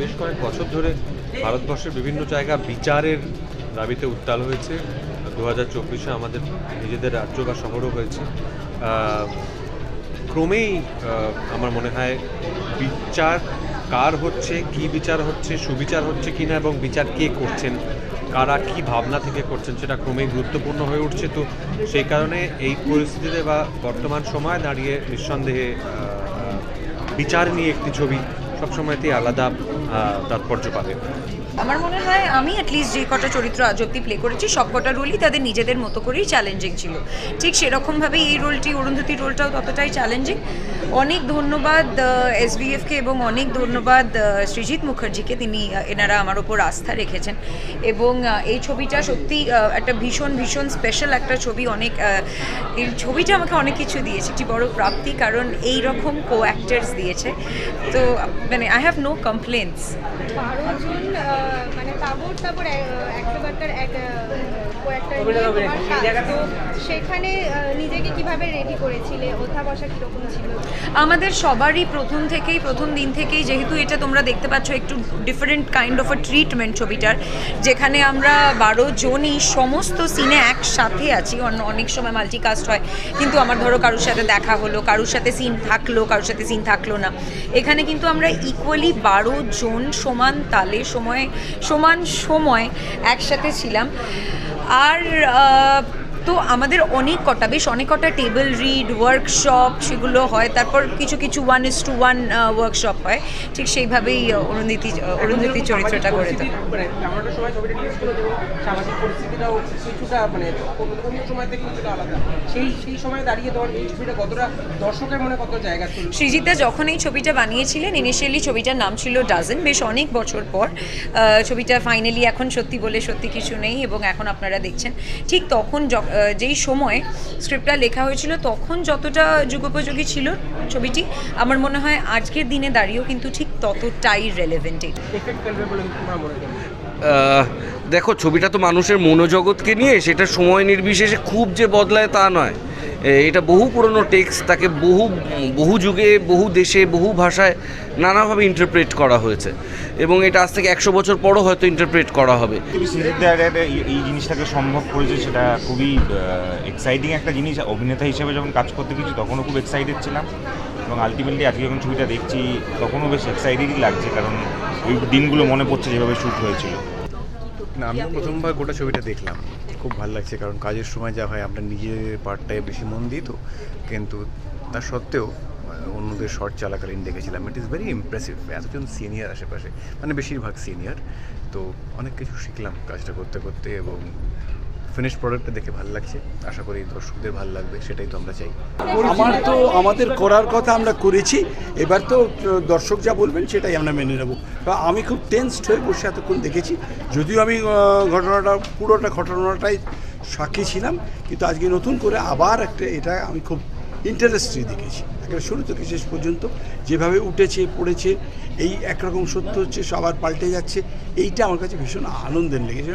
বেশ কয়েক বছর ধরে ভারতবর্ষের বিভিন্ন জায়গা বিচারের দাবিতে উত্তাল হয়েছে। দু হাজার চব্বিশে আমাদের নিজেদের রাজ্য বা শহরও হয়েছে। ক্রমেই আমার মনে হয় বিচার কার হচ্ছে, কি বিচার হচ্ছে, সুবিচার হচ্ছে কি না এবং বিচার কে করছেন, কারা কি ভাবনা থেকে করছেন সেটা ক্রমেই গুরুত্বপূর্ণ হয়ে উঠছে। তো সেই কারণে এই পরিস্থিতিতে বা বর্তমান সময় দাঁড়িয়ে নিঃসন্দেহে বিচার নিয়ে একটি ছবি সবসময়তেই আলাদা তাৎপর্য পাবে। আমার মনে হয় আমি অ্যাটলিস্ট যে কটা চরিত্র আজ অব্দি প্লে করেছি, সব কটা রোলই তাদের নিজেদের মতো করেই চ্যালেঞ্জিং ছিল। ঠিক সেরকমভাবেই এই রোলটি অরুন্ধতির রোলটাও ততটাই চ্যালেঞ্জিং অনেক ধন্যবাদ এস বিএফকে এবং অনেক ধন্যবাদ সৃজিত মুখার্জিকে তিনি এনারা আমার ওপর আস্থা রেখেছেন এবং এই ছবিটা সত্যি একটা ভীষণ ভীষণ স্পেশাল একটা ছবি। অনেক এই ছবিটা আমাকে অনেক কিছু দিয়েছে। একটি বড় প্রাপ্তি কারণ এই রকম কো অ্যাক্টার্স দিয়েছে। তো মানে আই হ্যাভ নো কমপ্লেন্টস জন মানে তাবর সেখানে নিজেকে কীভাবে রেডি করেছিলে? ওঠা বসা কীরকম ছিল? আমাদের সবারই প্রথম থেকেই, প্রথম দিন থেকেই যেহেতু এটা তোমরা দেখতে পাচ্ছ একটু different kind of a treatment ছবিটার, যেখানে আমরা বারো জনই সমস্ত সিনে একসাথে আছি। অনেক সময় মাল্টিকাস্ট হয়, কিন্তু আমার ধরো কারোর সাথে দেখা হলো, কারোর সাথে সিন থাকল, কারোর সাথে সিন থাকল না। এখানে কিন্তু আমরা ইকুয়ালি বারো জন সমান তালে সময়, সমান সময় একসাথে ছিলাম। আর তো আমাদের অনেক কটা বেশ অনেক কটা টেবিল রিড ওয়ার্কশপ সেগুলো হয়। তারপর কিছু কিছু one is to one workshop হয়। ঠিক সেইভাবেই অরুন্ধতি অরুন্ধতি চরিত্রটা করে মানে করে মানে ছিল? সৃজিতা যখন এই ছবিটা বানিয়েছিলেন ইনিশিয়ালি ছবিটার নাম ছিল ডাজন বেশ অনেক বছর পর। ছবিটা ফাইনালি এখন সত্যি বলে সত্যি কিছু নেই এবং এখন আপনারা দেখছেন। ঠিক তখন যেই সময় স্ক্রিপ্টটা লেখা হয়েছিল তখন যতটা যুগোপযোগী ছিল ছবিটি আমার মনে হয় আজকের দিনে দাঁড়িয়েও কিন্তু ঠিক ততটাই রেলেভেন্ট দেখো ছবিটা তো মানুষের মনোজগৎকে নিয়ে সেটা সময় নির্বিশেষে খুব যে বদলায় তা নয়। এটা বহু পুরনো টেক্সট তাকে বহু বহু যুগে বহু দেশে বহু ভাষায় নানাভাবে ইন্টারপ্রেট করা হয়েছে। এবং এটা আজ থেকে একশো বছর পরও হয়তো ইন্টারপ্রেট করা হবে। এই জিনিসটাকে সম্ভব করেছে সেটা খুবই এক্সাইটিং একটা জিনিস। অভিনেতা হিসেবে যখন কাজ করতে গেছি তখনও খুব এক্সাইটেড ছিলাম। এবং আলটিমেটলি আজকে যখন ছবিটা দেখছি তখনও বেশ এক্সাইটেডই লাগছে কারণ ওই দিনগুলো মনে পড়ছে যেভাবে শ্যুট হয়েছিল। না আমি প্রথমবার গোটা ছবিটা দেখলাম। খুব ভালো লাগছে, কারণ কাজের সময় যা হয়, আমরা নিজের পার্টটায় বেশি মন দিই তো। কিন্তু তা সত্ত্বেও, অন্যদের শর্ট চলাকালীন দেখেছিলাম। ইট ইজ ভেরি ইমপ্রেসিভ এতজন সিনিয়র আশেপাশে মানে বেশিরভাগ সিনিয়র তো অনেক কিছু শিখলাম কাজটা করতে করতে এবং ফিনিশ প্রোডাক্টটা দেখে ভালো লাগছে। আশা করি দর্শকদের ভালো লাগবে, সেটাই তো আমরা চাই। আমার তো আমাদের করার কথা আমরা করেছি। এবার তো দর্শক যা বলবেন সেটাই আমরা মেনে নেব। আমি খুব টেন্সড হয়ে বসে এতক্ষণ দেখেছি। যদিও আমি ঘটনাটা, পুরোটা ঘটনাটাই সাক্ষী ছিলাম, কিন্তু আজকে নতুন করে আবার একটা, এটা আমি খুব ইন্টারেস্টই দেখেছি। একেবারে শুরু থেকে শেষ পর্যন্ত যেভাবে উঠেছে, পড়েছে, এই একরকম সত্য হচ্ছে সবার পাল্টে যাচ্ছে, এইটা আমার কাছে ভীষণ আনন্দের লেগেছে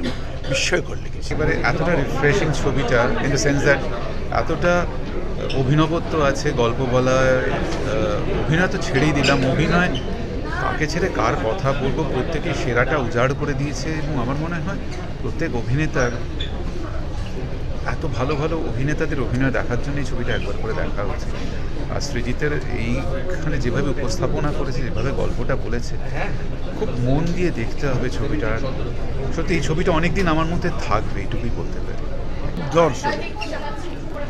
বিস্ময়কর লেগেছে। এবারে এতটা রিফ্রেশিং ছবিটা ইন দ্য সেন্স দ্যাট এতটা অভিনবত্ব আছে, গল্প বলার অভিনয় তো ছেড়েই দিলাম, অভিনয় কাকে ছেড়ে কার কথা বলব প্রত্যেকে সেরাটা উজাড় করে দিয়েছে, এবং আমার মনে হয় প্রত্যেক অভিনেতার এত ভালো ভালো অভিনেতাদের অভিনয় দেখার জন্য এই ছবিটা একবার করে দেখা উচিত আর সৃজিতের এইখানে যেভাবে উপস্থাপনা করেছে, যেভাবে গল্পটা বলেছে, খুব মন দিয়ে দেখতে হবে ছবিটা। সত্যি, এই ছবিটা অনেকদিন আমার মধ্যে থাকবে এইটুকুই বলতে পারি। দর্শক,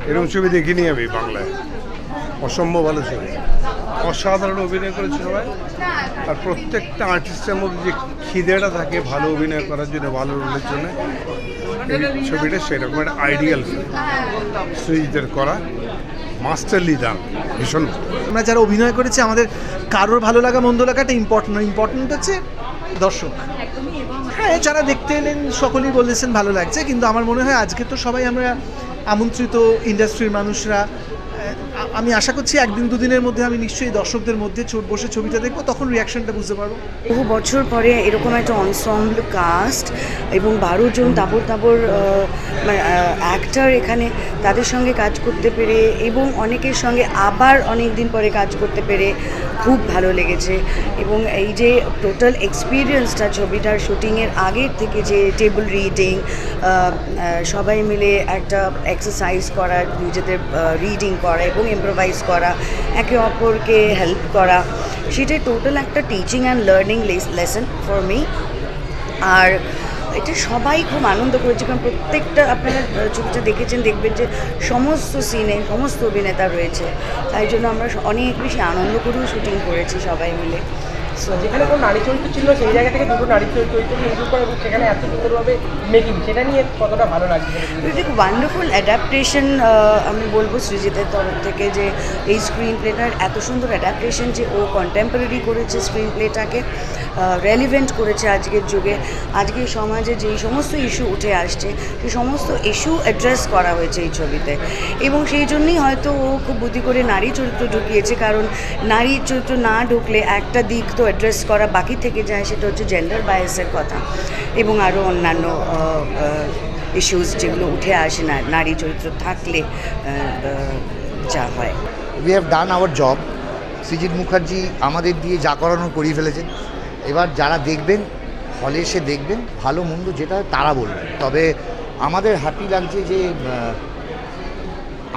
এরকম ছবি দেখিনি আমি বাংলায়। অসম্ভব ভালো ছবি। অসাধারণ অভিনয় করেছে সবাই। আর প্রত্যেকটা আর্টিস্টের মধ্যে যে খিদেটা থাকে ভালো অভিনয় করার জন্য, ভালো রোলের জন্য, এই ছবিটা সেরকম একটা আইডিয়াল সৃজিতের করা মাস্টারলি দাম ভীষণ। আমরা যারা অভিনয় করেছি, আমাদের কারোর ভালো লাগা, মন্দ লাগাটা ইম্পর্টেন্ট ইম্পর্টেন্ট হচ্ছে দর্শক। হ্যাঁ যারা দেখতে এলেন, সকলেই বলেছেন ভালো লাগছে, কিন্তু আমার মনে হয় আজকে তো সবাই আমরা আমন্ত্রিত ইন্ডাস্ট্রির মানুষরা আমি আশা করছি একদিন দুদিনের মধ্যে আমি নিশ্চয়ই দর্শকদের মধ্যে বসে ছবিটা দেখব, তখন রিয়াকশনটা বুঝতে পারব। বহু বছর পরে এরকম একটা অনসম্বল কাস্ট এবং বারো জন তাবর তাবর অ্যাক্টার এখানে তাদের সঙ্গে কাজ করতে পেরে এবং অনেকের সঙ্গে আবার অনেক দিন পরে কাজ করতে পেরে খুব ভালো লেগেছে। এবং এই যে টোটাল এক্সপিরিয়েন্সটা ছবিটার শুটিংয়ের আগের থেকে যে টেবিল রিডিং সবাই মিলে একটা এক্সারসাইজ করা, নিজেদের রিডিং করা এবং ইম্প্রোভাইজ করা, একে অপরকে হেল্প করা, সেটাই টোটাল একটা teaching and learning lesson for me আর এটা সবাই খুব আনন্দ করেছে, কারণ প্রত্যেকটা আপনারা ছবিতে দেখেছেন, দেখবেন যে সমস্ত সিনে সমস্ত অভিনেতা রয়েছে। তাই জন্য আমরা অনেক বেশি আনন্দ করেও শুটিং করেছি সবাই মিলে। যেখানে কোনো নারী চরিত্র ছিল, সেই জায়গা থেকে দুটো নারী চরিত্রকে ইনক্লুড করে এবং সেখানে এত সুন্দরভাবে মেকিং সেটা নিয়ে কতটা ভালো লাগছে ওয়ান্ডারফুল অ্যাডাপ্টেশন আমি বলব সৃজিতের তরফ থেকে যে এই স্ক্রিন প্লেটার এত সুন্দর অ্যাডাপ্টেশন যে ও কন্টেম্পোরারি করেছে স্ক্রিন প্লেটাকে রেলিভেন্ট করেছে আজকের যুগে। আজকের সমাজে যেই সমস্ত ইস্যু উঠে আসছে, সেই সমস্ত ইস্যু অ্যাড্রেস করা হয়েছে এই ছবিতে। এবং সেই জন্যই হয়তো ও খুব বুদ্ধি করে নারী চরিত্র ঢুকিয়েছে, কারণ নারী চরিত্র না ঢুকলে একটা দিক তো অ্যাড্রেস করা, বাকি থেকে যায় সেটা হচ্ছে জেন্ডার বায়াসের কথা এবং আরও অন্যান্য ইস্যুস যেগুলো উঠে আসে না, নারী চরিত্র থাকলে যা হয়। We have done our job Srijit Mukherjee আমাদের দিয়ে যা করানো করিয়ে ফেলেছেন। এবার যারা দেখবেন হলে এসে দেখবেন, ভালো মন্দ যেটা তারা বলবেন তবে আমাদের হ্যাপি লাগছে যে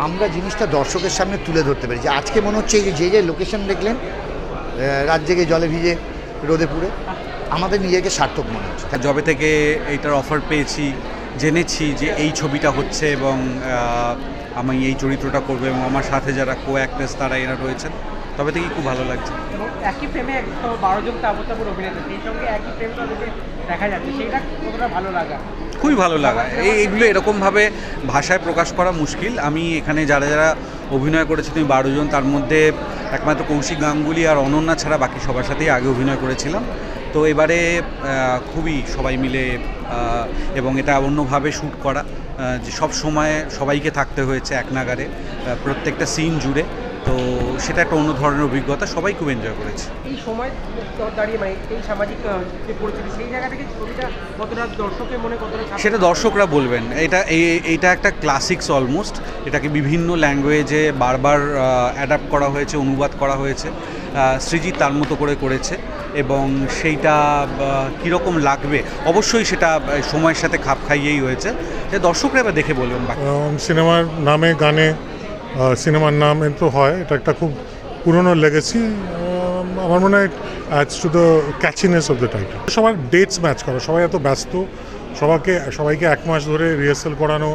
আমরা জিনিসটা দর্শকের সামনে তুলে ধরতে পারি যে আজকে মনে হচ্ছে যে যে যে লোকেশন দেখলেন রাত জেগে জলে ভিজে রোদে পুড়ে। আমাদের নিজেকে সার্থক মনে হচ্ছে। জবে থেকে এইটার অফার পেয়েছি, জেনেছি যে এই ছবিটা হচ্ছে এবং আমি এই চরিত্রটা করব এবং আমার সাথে যারা কো অ্যাক্ট্রেস তারা এরা রয়েছেন, তবে থেকেই খুব ভালো লাগছে। একই একদম বারো জন তাবর তাবর অভিনেতা, সেই সঙ্গে একই তাদেরকে দেখা যাচ্ছে। সেইটা কতটা ভালো লাগা? খুবই ভালো লাগা। এই এইগুলো এরকমভাবে ভাষায় প্রকাশ করা মুশকিল। আমি এখানে যারা যারা অভিনয় করেছে, তুমি বারো জন, তার মধ্যে একমাত্র কৌশিক গাঙ্গুলি আর অনন্যা ছাড়া বাকি সবার সাথেই আগে অভিনয় করেছিলাম। তো এবারে খুবই সবাই মিলে এবং এটা অন্যভাবে শ্যুট করা যে সব সময় সবাইকে থাকতে হয়েছে এক নাগারে প্রত্যেকটা সিন জুড়ে। সেটা একটা অন্য ধরনের অভিজ্ঞতা সবাই খুব এনজয় করেছে। এই সময় দাঁড়িয়ে মানে এই সামাজিক যে পরিস্থিতি সেই জায়গা থেকে ছবিটা কতটা দর্শকের মনে কতটা সেটা দর্শকরা বলবেন। এটা এই- এইটা একটা ক্লাসিক্স অলমোস্ট এটাকে বিভিন্ন ল্যাঙ্গুয়েজে বারবার অ্যাডাপ্ট করা হয়েছে অনুবাদ করা হয়েছে। সৃজিৎ তার মতো করে করেছে এবং সেইটা কীরকম লাগবে? অবশ্যই সেটা সময়ের সাথে খাপ খাইয়েই হয়েছে। যে দর্শকরা এবার দেখে বলবেন বাকি। সিনেমার নামে গানে সিনেমার নামে তো হয়, এটা একটা খুব পুরনো লেগেছি আমার মনে হয় adds to the catchiness of the title সবার ডেটস ম্যাচ করা, সবাই এত ব্যস্ত সবাইকে সবাইকে এক মাস ধরে রিহার্সাল করানো,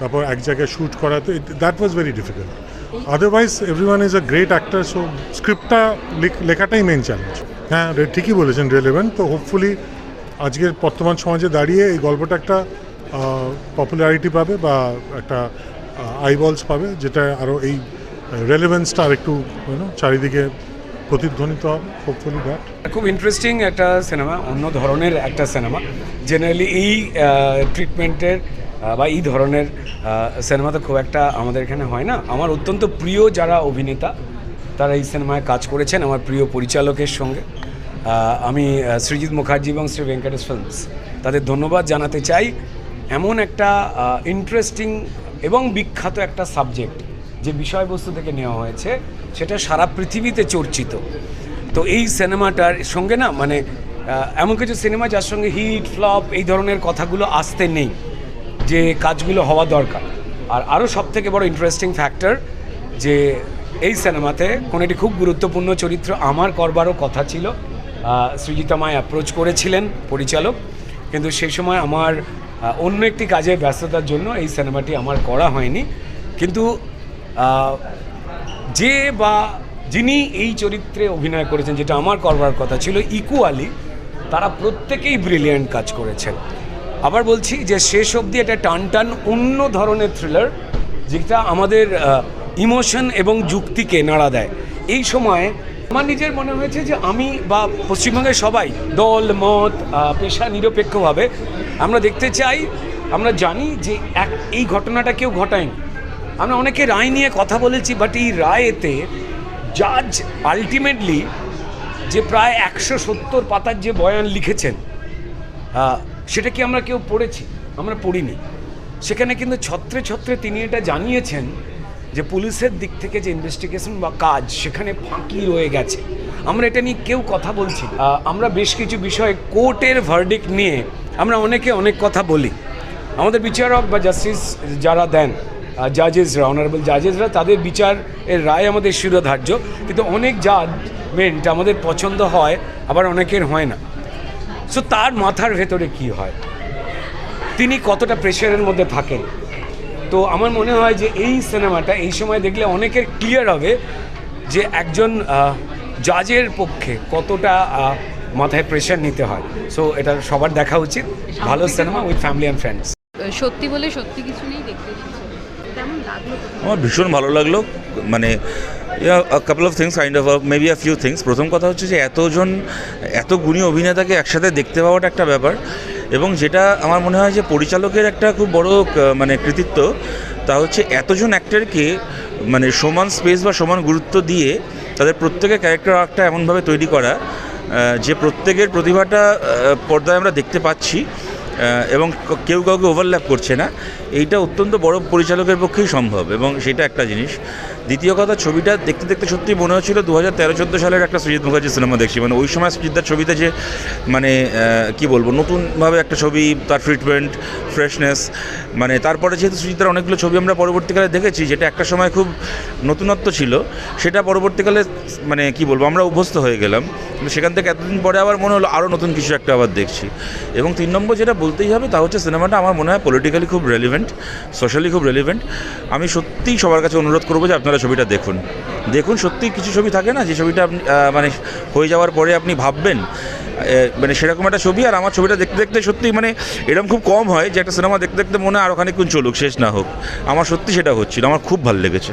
তারপর এক জায়গায় শ্যুট করা, তো that was very difficult otherwise everyone is a great actor so স্ক্রিপ্টটা লেখাটাই মেন চ্যালেঞ্জ হ্যাঁ ঠিকই বলেছেন রেলেভেন্ট তো হোপফুলি আজকের বর্তমান সমাজে দাঁড়িয়ে এই গল্পটা একটা পপুলারিটি পাবে বা একটা আইবলস পাবে, যেটা আরও এই রেলেভেন্সটা আর একটু চারিদিকে প্রতিধ্বনিত হবে হোপফুলি দ্যাট খুব ইন্টারেস্টিং একটা সিনেমা অন্য ধরনের একটা সিনেমা জেনারেলি এই ট্রিটমেন্টের বা এই ধরনের সিনেমা তো খুব একটা আমাদের এখানে হয় না। আমার অত্যন্ত প্রিয় যারা অভিনেতা, তারা এই সিনেমায় কাজ করেছেন আমার প্রিয় পরিচালকের সঙ্গে। আমি সৃজিৎ মুখার্জি এবং শ্রী ভেঙ্কটেশ ফিল্মস তাদের ধন্যবাদ জানাতে চাই। এমন একটা ইন্টারেস্টিং এবং বিখ্যাত একটা সাবজেক্ট যে বিষয়বস্তু থেকে নেওয়া হয়েছে সেটা সারা পৃথিবীতে চর্চিত। তো এই সিনেমাটার সঙ্গে না মানে এমন কিছু সিনেমা যার সঙ্গে হিট ফ্লপ এই ধরনের কথাগুলো আসতে নেই যে কাজগুলো হওয়া দরকার। আর আরও সব থেকে বড় ইন্টারেস্টিং ফ্যাক্টর যে এই সিনেমাতে কোনো একটি খুব গুরুত্বপূর্ণ চরিত্র আমার করবারও কথা ছিল। আহ, সৃজিতা মায় অ্যাপ্রোচ করেছিলেন পরিচালক। কিন্তু সেই সময় আমার অন্য একটি কাজের ব্যস্ততার জন্য এই সিনেমাটি আমার করা হয়নি। কিন্তু যে বা যিনি এই চরিত্রে অভিনয় করেছেন, যেটা আমার করবার কথা ছিল ইকুয়ালি তারা প্রত্যেকেই ব্রিলিয়ান্ট কাজ করেছেন। আবার বলছি যে শেষ অবধি এটা টান টান অন্য ধরনের থ্রিলার যেটা আমাদের ইমোশন এবং যুক্তিকে নাড়া দেয়। এই সময় আমার নিজের মনে হয়েছে যে আমি বা পশ্চিমবঙ্গের সবাই দল, মত পেশা নিরপেক্ষভাবে আমরা দেখতে চাই, আমরা জানি যে এক, এই ঘটনাটা কেউ ঘটায়নি। আমরা অনেকে রায় নিয়ে কথা বলেছি বাট এই রায়েতে জাজ আলটিমেটলি যে প্রায় একশো সত্তর পাতার যে বয়ান লিখেছেন সেটা কি আমরা কেউ পড়েছি? আমরা পড়িনি। সেখানে কিন্তু ছত্রে ছত্রে তিনি এটা জানিয়েছেন যে পুলিশের দিক থেকে যে ইনভেস্টিগেশন বা কাজ সেখানে ফাঁকি রয়ে গেছে। আমরা এটা নিয়ে কেউ কথা বলছি আমরা বেশ কিছু বিষয়ে কোর্টের ভার্ডিক নিয়ে আমরা অনেকে অনেক কথা বলি। আমাদের বিচারক বা জাস্টিস যারা দেন জাজেসরা অনারেবল জাজেসরা তাদের বিচার এর রায় আমাদের শিরোধার্য। কিন্তু অনেক জাজমেন্ট আমাদের পছন্দ হয়, আবার অনেকের হয় না। সো তার মাথার ভেতরে কি হয়? তিনি কতটা প্রেশারের মধ্যে থাকেন? তো আমার মনে হয় যে এই সিনেমাটা এই সময় দেখলে অনেকের ক্লিয়ার হবে যে একজন জাজের পক্ষে কতটা মাথায় প্রেশার নিতে হয়। সো এটা সবার দেখা উচিত। ভালো cinema with family and friends সত্যি বলে সত্যি কিছু নেই দেখতে আমার ভীষণ ভালো লাগল। মানে couple of things kind of maybe a few things প্রথম কথা হচ্ছে যে এতজন এত গুণী অভিনেতাকে একসাথে দেখতে পাওয়াটা একটা ব্যাপার। এবং যেটা আমার মনে হয় যে পরিচালকের একটা খুব বড় মানে কৃতিত্ব, তা হচ্ছে এতজন অ্যাক্টরকে মানে সমান স্পেস বা সমান গুরুত্ব দিয়ে তাদের প্রত্যেকের ক্যারেক্টার আর্কটা এমনভাবে তৈরি করা যে প্রত্যেকের প্রতিভাটা পর্দায় আমরা দেখতে পাচ্ছি। এবং কেউ কাউকে ওভারল্যাপ করছে না। এইটা অত্যন্ত বড় পরিচালকের পক্ষেই সম্ভব এবং সেটা একটা জিনিস। দ্বিতীয় কথা, ছবিটা দেখতে দেখতে সত্যি মনে হচ্ছিল দু হাজার তেরো সালের একটা সৃজিত মুখার্জি সিনেমা দেখছি। মানে ওই সময় সৃজিতার ছবিতে যে মানে কি বলব, নতুনভাবে একটা ছবি, তার ট্রিটমেন্ট ফ্রেশনেস মানে তারপরে যেহেতু সৃজিতার অনেকগুলো ছবি আমরা পরবর্তীকালে দেখেছি, যেটা একটা সময় খুব নতুনত্ব ছিল, সেটা পরবর্তীকালে মানে কি বলব, আমরা অভ্যস্ত হয়ে গেলাম। সেখান থেকে এতদিন পরে আবার মনে হলো আরও নতুন কিছু একটা আবার দেখছি। এবং তিন নম্বর যেটা বলতেই হবে, তা হচ্ছে সিনেমাটা আমার মনে হয় পলিটিক্যালি খুব রেলিভেন্ট সোশ্যালি খুব রেলিভেন্ট আমি সত্যিই সবার কাছে অনুরোধ করব যে আপনারা ছবিটা দেখুন। দেখুন, সত্যি কিছু ছবি থাকে না, যে ছবিটা মানে হয়ে যাওয়ার পরে আপনি ভাববেন মানে সেরকম একটা ছবি আর আমার ছবিটা দেখতে দেখতে সত্যি মানে এরকম খুব কম হয় যে একটা সিনেমা দেখতে দেখতে মনে হয় আর ওখানে খানিকক্ষণ চলুক, শেষ না হোক। আমার সত্যি সেটা হচ্ছিল, আমার খুব ভালো লেগেছে।